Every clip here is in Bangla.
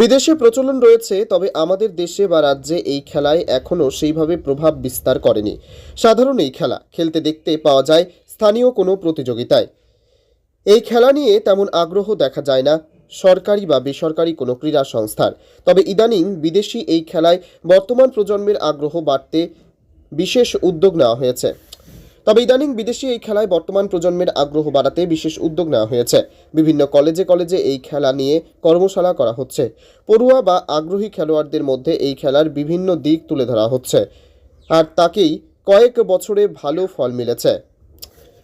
বিদেশে প্রচলন রয়েছে, তবে আমাদের দেশে বা রাজ্যে এই খেলায় এখনও সেইভাবে প্রভাব বিস্তার করেনি। সাধারণ এই খেলা খেলতে দেখতে পাওয়া যায় স্থানীয় কোনো প্রতিযোগিতায়। এই খেলা নিয়ে তেমন আগ্রহ দেখা যায় না, সরকারি বা বেসরকারি কোনো ক্রীড়া সংস্থার। তবে ইদানিং বিদেশি এই খেলায় বর্তমান প্রজন্মের আগ্রহ বাড়তে বিশেষ উদ্যোগ নেওয়া হয়েছে। তবে ইদানিং বিদেশি এই খেলায় বর্তমান প্রজন্মের আগ্রহ বাড়াতে বিশেষ উদ্যোগ নেওয়া হয়েছে। বিভিন্ন কলেজে কলেজে এই খেলা নিয়ে কর্মশালা করা হচ্ছে। পড়ুয়া বা আগ্রহী খেলোয়াড়দের মধ্যে এই খেলার বিভিন্ন দিক তুলে ধরা হচ্ছে। আর তাকেই কয়েক বছরে ভালো ফল মিলেছে।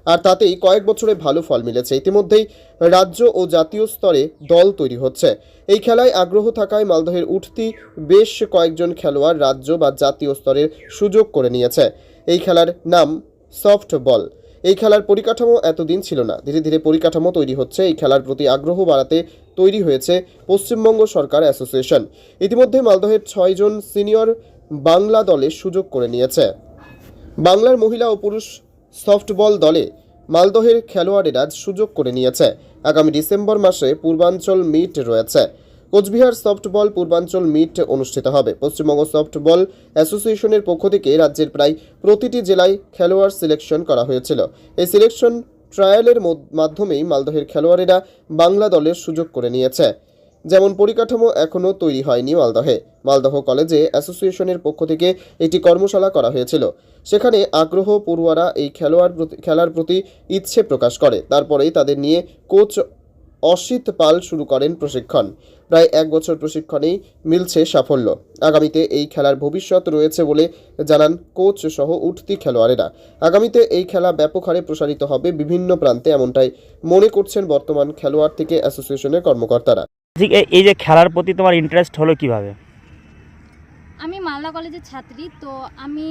আর তাতেই কয়েক বছরে ভালো ফল মিলেছে। ইতিমধ্যেই রাজ্য ও জাতীয় স্তরে দল তৈরি হচ্ছে। এই খেলায় আগ্রহ থাকায় মালদহের উঠতি বেশ কয়েকজন খেলোয়াড় রাজ্য বা জাতীয় স্তরের সুযোগ করে নিয়েছে। এই খেলার নাম সফট বল এই খেলার পরিকাঠামো এতদিন ছিল না। ধীরে ধীরে পরিকাঠামো তৈরি হচ্ছে। এই খেলার প্রতি আগ্রহ বাড়াতে তৈরি হয়েছে পশ্চিমবঙ্গ সরকার অ্যাসোসিয়েশন। ইতিমধ্যে মালদহের ছয়জন সিনিয়র বাংলা দলে সুযোগ করে নিয়েছে। বাংলার মহিলা ও পুরুষ সফটবল দলে মালদহের খেলোয়াড়েরা সুযোগ করে নিয়েছে। আগামী ডিসেম্বর মাসে পূর্বাঞ্চল মিট রয়েছে। কোচবিহার সফটবল পূর্বাঞ্চল মিট অনুষ্ঠিত হবে। পশ্চিমবঙ্গ সফটবল অ্যাসোসিয়েশনের পক্ষ থেকে রাজ্যের প্রায় প্রতিটি জেলায় খেলোয়াড় সিলেকশন করা হয়েছিল। এই সিলেকশন ট্রায়ালের মধ্য- মাধ্যমেই মালদহের খেলোয়াড়েরা বাংলা দলের সুযোগ করে নিয়েছে। যেমন পরিকাঠামো এখনও তৈরি হয়নি মালদহে। মালদহ কলেজে অ্যাসোসিয়েশনের পক্ষ থেকে একটি কর্মশালা করা হয়েছিল। সেখানে আগ্রহ পড়ুয়ারা এই খেলোয়াড় খেলার প্রতি ইচ্ছে প্রকাশ করে। তারপরেই তাদের নিয়ে কোচ অসিত পাল শুরু করেন প্রশিক্ষণ। প্রায় এক বছর প্রশিক্ষণেই মিলছে সাফল্য। আগামীতে এই খেলার ভবিষ্যৎ রয়েছে বলে জানান কোচ সহ উঠতি খেলোয়াড়েরা। আগামীতে এই খেলা ব্যাপক হারে প্রসারিত হবে বিভিন্ন প্রান্তে এমনটাই মনে করছেন বর্তমান খেলোয়াড় থেকে অ্যাসোসিয়েশনের কর্মকর্তারা। ঠিক এই যে খেলার প্রতি তোমার ইন্টারেস্ট হলো কীভাবে? আমি মালদা কলেজের ছাত্রী তো আমি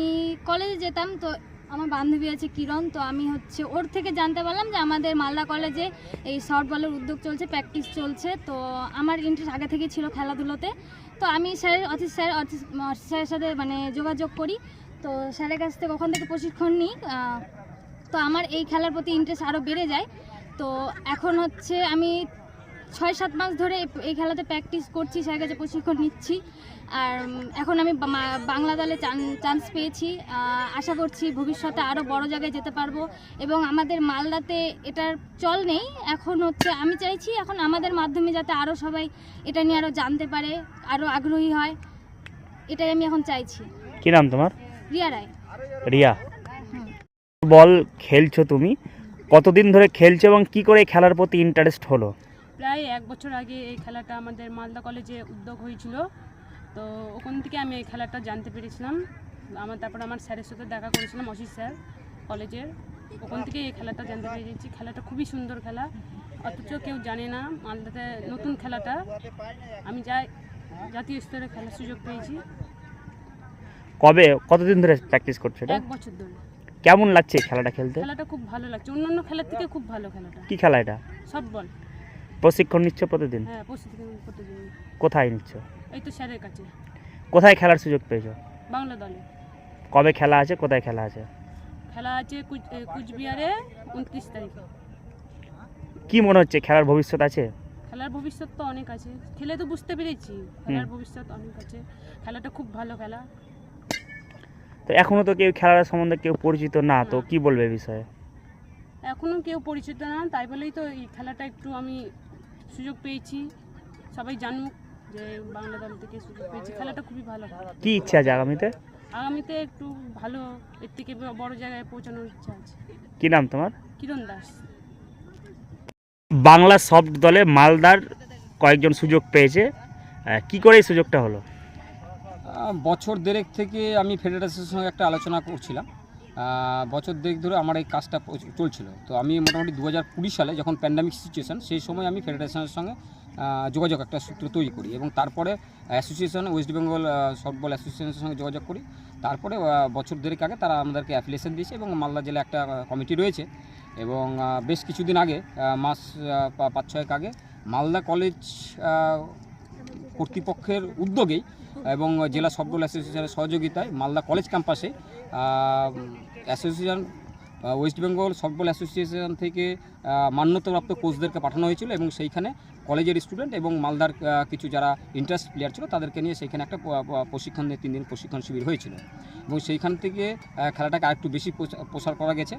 কলেজে যেতাম তো আমার বান্ধবী আছে কিরণ, তো আমি হচ্ছে ওর থেকে জানতে পারলাম যে আমাদের মালদা কলেজে এই শর্ট বলের উদ্যোগ চলছে, প্র্যাকটিস চলছে। তো আমার ইন্টারেস্ট আগে থেকে ছিল খেলাধুলোতে। তো আমি স্যারের অথিস স্যার অথিস স্যারের সাথে মানে যোগাযোগ করি। তো স্যারের কাছ থেকে ওখান থেকে প্রশিক্ষণ নিই। তো আমার এই খেলার প্রতি ইন্টারেস্ট আরও বেড়ে যায়। তো এখন হচ্ছে আমি ছয় সাত মাস ধরে এই- খেলাতে প্র্যাকটিস করছি স্যারের কাছে প্রশিক্ষণ নিচ্ছি। আর এখন আমি বাংলা দলে চান্স পেয়েছি। আশা করছি ভবিষ্যতে আরও বড় জায়গায় যেতে পারব। এবং আমাদের মালদাতে এটার চল নেই। এখন হচ্ছে আমি চাইছি এখন আমাদের মাধ্যমে যাতে আরও সবাই এটা নিয়ে আরও জানতে পারে আরও আগ্রহী হয়। এটাই আমি এখন চাইছি। কি নাম তোমার? রিয়া রায়। রিয়া। বল খেলছো তুমি। কতদিন ধরে খেলছো এবং কি করে খেলার প্রতি ইন্টারেস্ট হলো? প্রায় এক বছর আগে এই খেলাটা আমাদের মালদা কলেজে উদ্যোগ হয়েছিল। তো ওখান থেকে আমি এই খেলাটা জানতে পেরেছিলাম। আমার তারপর আমার স্যারের সাথে দেখা করেছিলাম অসিত স্যার কলেজের। ওখান থেকে এই খেলাটা জানতে পেরেছি। খেলাটা খুবই সুন্দর খেলা। অথচ কেউ জানে না মালদাতে নতুন খেলাটা। আমি যাই জাতীয় স্তরে খেলার সুযোগ পেয়েছি। কবে কতদিন ধরে প্র্যাকটিস করছ এক বছর ধরে। কেমন লাগছে খেলাটা খেলতে? খেলাটা খুব ভালো লাগছে। অন্যান্য খেলার থেকে খুব ভালো খেলাটা। কি খেলা এটা? সব বল প্রশিক্ষণ নিচ্ছ প্রতিদিন? হ্যাঁ প্রতিদিন। কোথায় নিচ্ছ? এই তো স্যারের কাছে। কোথায় খেলার সুযোগ পেয়েছ? বাংলা দলে। কবে খেলা আছে কোথায় খেলা আছে? খেলা আছে কুচ- এ, কুচবিহারে উনত্রিশ তারিখে। কি মনে হচ্ছে খেলার ভবিষ্যৎ আছে? খেলার ভবিষ্যৎ তো অনেক আছে। খেলে তো বুঝতে পেরেছি খেলার ভবিষ্যৎ অনেক আছে। খেলাটা খুব ভালো খেলা। তো এখনও তো কেউ খেলার সম্বন্ধে কেউ পরিচিত না তো না। কি বলবে এই বিষয়ে? এখনও কেউ পরিচিত না তাই বলেই তো এই খেলাটা একটু আমি সুযোগ পেয়েছি। সবাই জানুক যে বাংলা দল থেকে সুযোগ পেয়েছি। খেলাটা খুবই ভালো। কি ইচ্ছা আছে আগামীতে? আগামীতে একটু ভালো এর থেকে বড় জায়গায় পৌঁছানোর ইচ্ছা আছে। কি নাম তোমার? কিরণ দাস। বাংলা সফট দলে মালদার কয়েকজন সুযোগ পেয়েছে। আহ, কি করে এই সুযোগটা হলো? আহ, বছর দেড়েক থেকে আমি ফেডারেশনের সঙ্গে একটা আলোচনা করছিলাম। বছর দেড়েক ধরে আমার এই কাজটা চলছিল। তো আমি মোটামুটি দু হাজার কুড়ি সালে যখন প্যান্ডামিক সিচুয়েশন সেই সময় আমি ফেডারেশনের সঙ্গে যোগাযোগ একটা সূত্র তৈরি করি এবং তারপরে অ্যাসোসিয়েশন ওয়েস্ট বেঙ্গল সফটবল অ্যাসোসিয়েশনের সঙ্গে যোগাযোগ করি। তারপরে বছর দেড়েক আগে তারা আমাদেরকে অ্যাফিলিয়েশন দিয়েছে এবং মালদা জেলা একটা কমিটি রয়েছে এবং বেশ কিছুদিন আগে মাস পাঁচ ছয়েক আগে মালদা কলেজ কর্তৃপক্ষের উদ্যোগেই এবং জেলা সফটবল অ্যাসোসিয়েশনের সহযোগিতায় মালদা কলেজ ক্যাম্পাসে association West Bengal softball association থেকে মান্যতাপ্রাপ্ত কোচদেরকে পাঠানো হয়েছিল এবং সেইখানে কলেজের স্টুডেন্ট এবং মালদার কিছু যারা ইন্টারেস্ট প্লেয়ার ছিল তাদেরকে নিয়ে সেইখানে একটা প্রশিক্ষণ তিন দিন প্রশিক্ষণ শিবির হয়েছিল। এবং সেইখান থেকে খেলাটাকে আরেকটু বেশি প্রসার করা গেছে।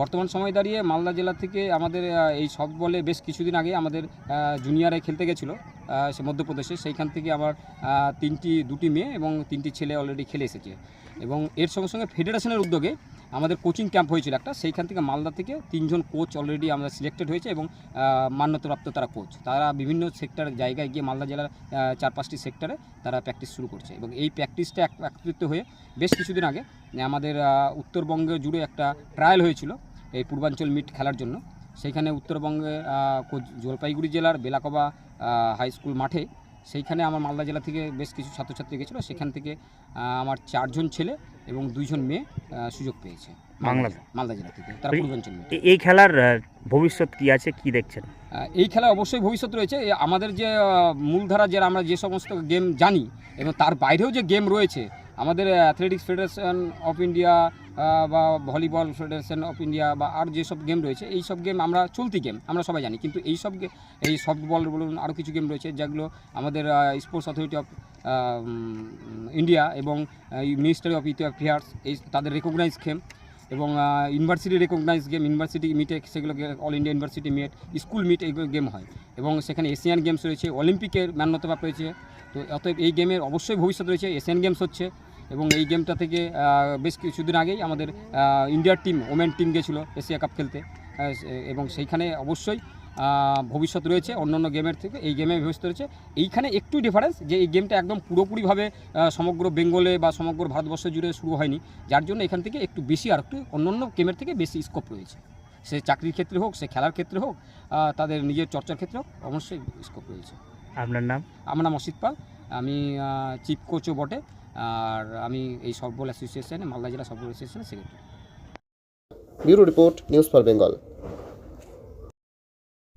বর্তমান সময় দাঁড়িয়ে মালদা জেলা থেকে আমাদের এই সব বলে বেশ কিছুদিন আগে আমাদের জুনিয়রে খেলতে গেছিল। সে মধ্যপ্রদেশে সেইখান থেকে আহ, তিনটি দুটি মেয়ে এবং তিনটি ছেলে অলরেডি খেলে এসেছে। এবং এর সঙ্গে সঙ্গে ফেডারেশনের উদ্যোগে আমাদের কোচিং ক্যাম্প হয়েছিল একটা সেইখান থেকে মালদা থেকে তিনজন কোচ অলরেডি আমরা সিলেক্টেড হয়েছে এবং মান্যতাপ্রাপ্ত তারা কোচ তারা বিভিন্ন সেক্টর জায়গায় গিয়ে মালদা জেলার চার পাঁচটি সেক্টরে তারা প্র্যাকটিস শুরু করছে এবং এই প্র্যাকটিসটা এক- একত্রিত হয়ে বেশ কিছুদিন আগে আমাদের উত্তরবঙ্গে জুড়ে একটা ট্রায়াল হয়েছিল এই পূর্বাঞ্চল মিট খেলার জন্য। সেইখানে উত্তরবঙ্গে জলপাইগুড়ি জেলার বেলাকবা হাই স্কুল মাঠে। সেইখানে আমার মালদা জেলা থেকে বেশ কিছু ছাত্রছাত্রী গেছিল। সেখান থেকে আমার চারজন ছেলে এবং দুইজন মেয়ে সুযোগ পেয়েছে। বাংলা মালদা জেলা থেকে। তারা পূর্বাঞ্চল এই খেলার ভবিষ্যৎ কি আছে? কি দেখছেন? এই খেলা অবশ্যই ভবিষ্যৎ রয়েছে। আমাদের যে মূলধারা যে আমরা যে সমস্ত গেম জানি এবং তার বাইরেও যে গেম রয়েছে আমাদের অ্যাথলেটিক্স ফেডারেশন অফ ইন্ডিয়া বা ভলিবল ফেডারেশন অফ ইন্ডিয়া বা আর যেসব গেম রয়েছে, এই সব গেম আমরা চলতি গেম, আমরা সবাই জানি। কিন্তু এই সব এই সফটবল বলুন আরও কিছু গেম রয়েছে যেগুলো আমাদের স্পোর্টস অথরিটি অফ ইন্ডিয়া এবং মিনিস্ট্রি অফ ইউথ অ্যাফেয়ার্স এই তাদের রেকগনাইজ গেম এবং ইউনিভার্সিটি রেকগনাইজ গেম ইউনিভার্সিটি মিটে সেগুলো all India university meet school meet এইগুলো গেম হয়। এবং সেখানে এশিয়ান গেমস রয়েছে অলিম্পিকের মান্যতা প্রাপ্ত হয়েছে। তো অতএব এই গেমের অবশ্যই ভবিষ্যৎ রয়েছে এশিয়ান গেমস হচ্ছে। এবং এই গেমটা থেকে বেশ কিছুদিন আগেই আমাদের ইন্ডিয়ার টিম ওমেন টিম গেছিল এশিয়া কাপ খেলতে। এবং সেইখানে অবশ্যই ভবিষ্যৎ রয়েছে অন্যান্য গেমের থেকে এই গেমে ভবিষ্যৎ রয়েছে। এইখানে একটু ডিফারেন্স যে এই গেমটা একদম পুরোপুরিভাবে সমগ্র বেঙ্গলে বা সমগ্র ভারতবর্ষ জুড়ে শুরু হয়নি। যার জন্য এখান থেকে একটু বেশি আর একটু অন্যান্য গেমের থেকে বেশি স্কোপ রয়েছে। সে চাকরির ক্ষেত্রে হোক সে খেলার ক্ষেত্রে হোক তাদের নিজের চর্চার ক্ষেত্রে হোক অবশ্যই স্কোপ রয়েছে। আপনার নাম? আমার নাম অসিত পাল। আমি চিফ কোচও বটে। আর আমি এই সফটবল অ্যাসোসিয়েশনে মালদা জেলা সফটবল অ্যাসোসিয়েশনের secretary bureau report news for Bengal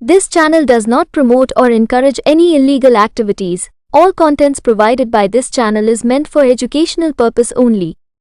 This channel does not promote or encourage any illegal activities. All contents provided by this channel is meant for educational purpose only.